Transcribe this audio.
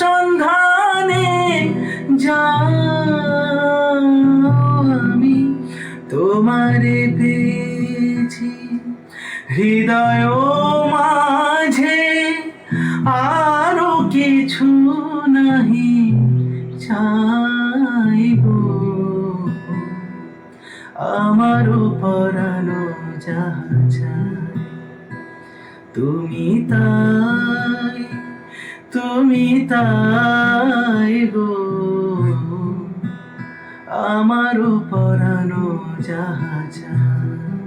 সন্ধানে আমি, তোমারে পেয়েছি। হৃদয় মাঝে আরও কিছু নাহি চাইব। আমারও পরানো যাহা চাই তুমি তাই তুমি তাই গো আমার পরানো যাহা চাই।